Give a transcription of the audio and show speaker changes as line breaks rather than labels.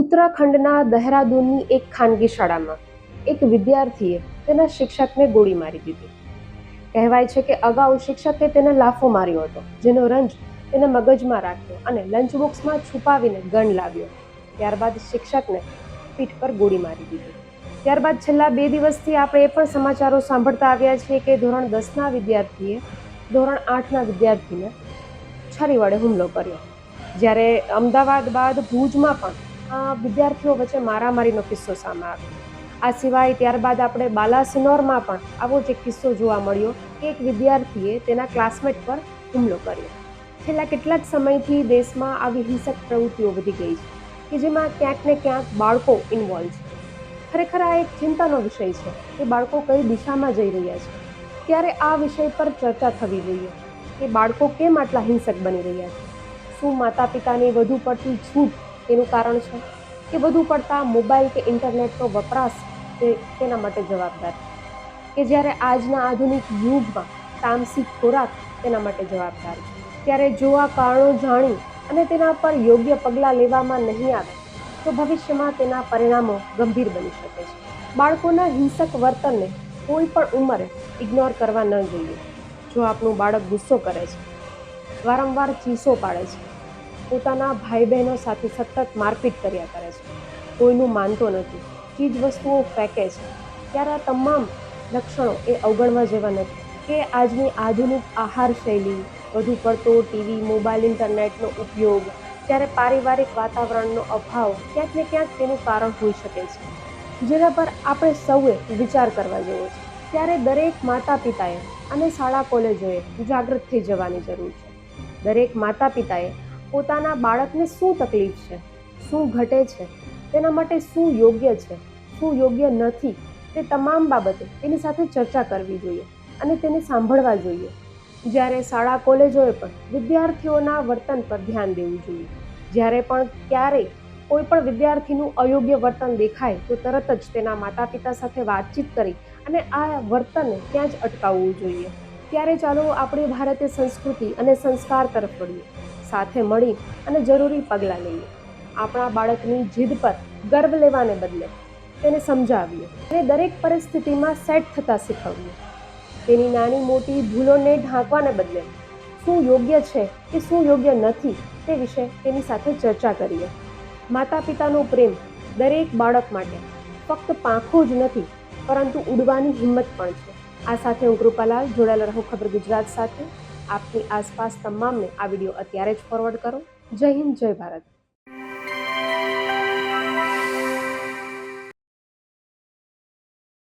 ઉત્તરાખંડના દહેરાદૂનની એક ખાનગી શાળામાં એક વિદ્યાર્થીએ તેના શિક્ષકને ગોળી મારી દીધી. કહેવાય છે કે અગાઉ શિક્ષકે તેને લાફો માર્યો હતો, જેનો રંજ તેને મગજમાં રાખ્યો અને લંચ બોક્સમાં છુપાવીને ગન લાવ્યો. ત્યારબાદ શિક્ષકને પીઠ પર ગોળી મારી દીધી. ત્યારબાદ છેલ્લા બે દિવસથી આપણે એ પણ સમાચારો સાંભળતા આવ્યા છીએ કે ધોરણ દસના વિદ્યાર્થીએ ધોરણ આઠના વિદ્યાર્થીને છરી વડે હુમલો કર્યો. જ્યારે અમદાવાદ બાદ ભુજમાં પણ વિદ્યાર્થીઓ વચ્ચે મારામારીનો કિસ્સો સામે આવ્યો. આ સિવાય ત્યારબાદ આપણે બાલાસિનોરમાં પણ આવો જ એક કિસ્સો જોવા મળ્યો કે એક વિદ્યાર્થીએ તેના ક્લાસમેટ પર હુમલો કર્યો. છેલ્લા કેટલાક સમયથી દેશમાં આવી હિંસક પ્રવૃત્તિઓ વધી ગઈ છે, કે જેમાં ક્યાંક ને ક્યાંક બાળકો ઇન્વોલ્વ છે. ખરેખર આ એક ચિંતાનો વિષય છે કે બાળકો કઈ દિશામાં જઈ રહ્યા છે. ત્યારે આ વિષય પર ચર્ચા થવી જોઈએ કે બાળકો કેમ આટલા હિંસક બની રહ્યા છે? શું માતા પિતાની વધુ પડતી છૂટ તેનું કારણ છે કે વધુ પડતા મોબાઈલ કે ઇન્ટરનેટનો વપરાશ તે તેના માટે જવાબદાર છે. કે જ્યારે આજના આધુનિક યુગમાં તામસિક ખોરાક તેના માટે જવાબદાર છે. ત્યારે જો આ કારણો જાણી અને તેના પર યોગ્ય પગલાં લેવામાં નહીં આવે, તો ભવિષ્યમાં તેના પરિણામો ગંભીર બની શકે છે. બાળકોના હિંસક વર્તનને કોઈ પણ ઉંમરે ઇગ્નોર કરવા ન જોઈએ. જો આપણું બાળક ગુસ્સો કરે છે, વારંવાર ચીસો પાડે છે પોતાના ભાઈ બહેનો સાથે સતત મારપીટ કર્યા કરે છે. કોઈનું માનતો નથી. ચીજ વસ્તુઓ ફેંકે છે. ત્યારે આ તમામ લક્ષણો એ અવગણવા જેવા નથી કે આજની આધુનિક આહાર શૈલી, વધુ પડતો ટીવી, મોબાઈલ, ઇન્ટરનેટનો ઉપયોગ, ત્યારે પારિવારિક વાતાવરણનો અભાવ, ક્યાંક ને ક્યાંક તેનું કારણ હોઈ શકે છે. જેના પર આપણે સૌએ વિચાર કરવા જેવો છે. ત્યારે દરેક માતા પિતાએ અને શાળા કોલેજોએ જાગૃત થઈ જવાની જરૂર છે. દરેક માતા પિતાએ પોતાના બાળકને શું તકલીફ છે? શું ઘટે છે? તેના માટે શું યોગ્ય છે? શું યોગ્ય નથી? તે તમામ બાબતે તેની સાથે ચર્ચા કરવી જોઈએ અને તેને સાંભળવા જોઈએ. જ્યારે શાળા કોલેજોએ પણ વિદ્યાર્થીઓના વર્તન પર ધ્યાન દેવું જોઈએ. જ્યારે પણ ક્યારેય કોઈ પણ વિદ્યાર્થીનું અયોગ્ય વર્તન દેખાય, તો તરત જ તેના માતા પિતા સાથે વાતચીત કરી અને આ વર્તનને ત્યાં જ અટકાવવું જોઈએ. ત્યારે ચાલો આપણી ભારતીય સંસ્કૃતિ અને સંસ્કાર તરફ વળીએ, સાથે મળી અને જરૂરી પગલાં લઈએ. આપણા બાળકની જીદ પર ગર્વ લેવાને બદલે તેને સમજાવીએ અને દરેક પરિસ્થિતિમાં સેટ થતાં શીખવીએ. તેની નાની મોટી ભૂલોને ઢાંકવાને બદલે શું યોગ્ય છે કે શું યોગ્ય નથી તે વિશે તેની સાથે ચર્ચા કરીએ. માતા પિતાનો પ્રેમ દરેક બાળક માટે ફક્ત પાંખો જ નથી, પરંતુ ઉડવાની હિંમત પણ છે. આ સાથે હું કૃપાલાલ જોડાયેલા રહો ખબર ગુજરાત સાથે. આપની આસપાસ તમામને આ વીડિયો અત્યારે જ ફોરવર્ડ કરો. જય હિન્દ, જય ભારત.